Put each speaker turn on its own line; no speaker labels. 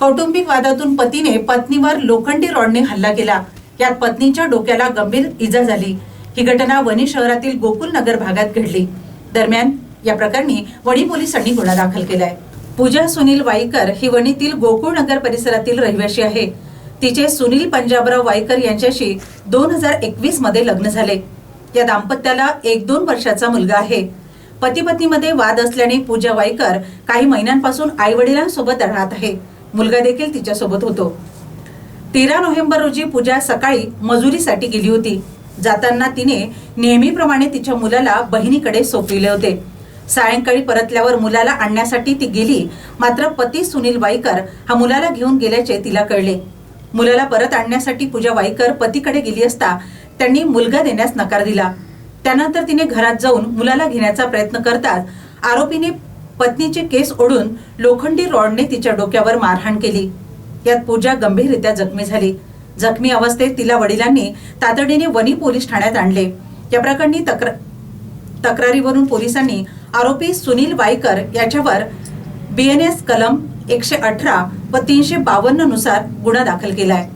कौटुंबिक वादातून पतीने पत्नीवर लोखंडी रॉडने हल्ला केला. यात पत्नीच्या डोक्याला गंभीर इजा झाली. ही घटना वणी शहरातील गोकुल नगर भागात घडली. दरम्यान या प्रकरणी वणी पोलिसांनी गुन्हा दाखल केलाय. पूजा सुनील वाईकर ही वणीतील गोकुळ नगर परिसरातील रहिवाशी आहे. तिचे सुनील पंजाबराव वाईकर यांच्याशी दोन हजार एकवीसमध्ये लग्न झाले. या दाम्पत्याला एक दोन वर्षाचा मुलगा आहे. पती पत्नीमध्ये वाद असल्याने पूजा वाईकर काही महिन्यांपासून आई वडिलांसोबत राहत आहे. मुलगा देखील तिच्यासोबत होतो. तेरा नोव्हेंबर रोजी पूजा सकाळी मजुरीसाठी गेली होती. जाताना तिने नेहमीप्रमाणे तिच्या मुलाला बहिणीकडे सोपविले होते. सायंकाळी परतल्यावर मुलाला आणण्यासाठी ती गेली मात्र पती सुनील वाईकर हा मुलाला घेऊन गेल्याचे तिला कळले. मुलाला परत आणण्यासाठी पूजा वाईकर पतीकडे गेली असता त्यांनी मुलगा देण्यास नकार दिला. त्यानंतर तिने घरात जाऊन मुलाला घेण्याचा प्रयत्न करताच आरोपीने पत्नीचे केस ओढून लोखंडी रॉडने तिच्या डोक्यावर मारहाण केली. यात पूजा गंभीररित्या जखमी झाली. जखमी अवस्थेत तिला वडिलांनी तातडीने वनी पोलीस ठाण्यात आणले. या प्रकरणी तक्र तक्रारीवरून पोलिसांनी आरोपी सुनील वाईकर याच्यावर बीएनएस कलम एकशे अठरा व तीनशे बावन्ननुसार गुन्हा दाखल केलाय.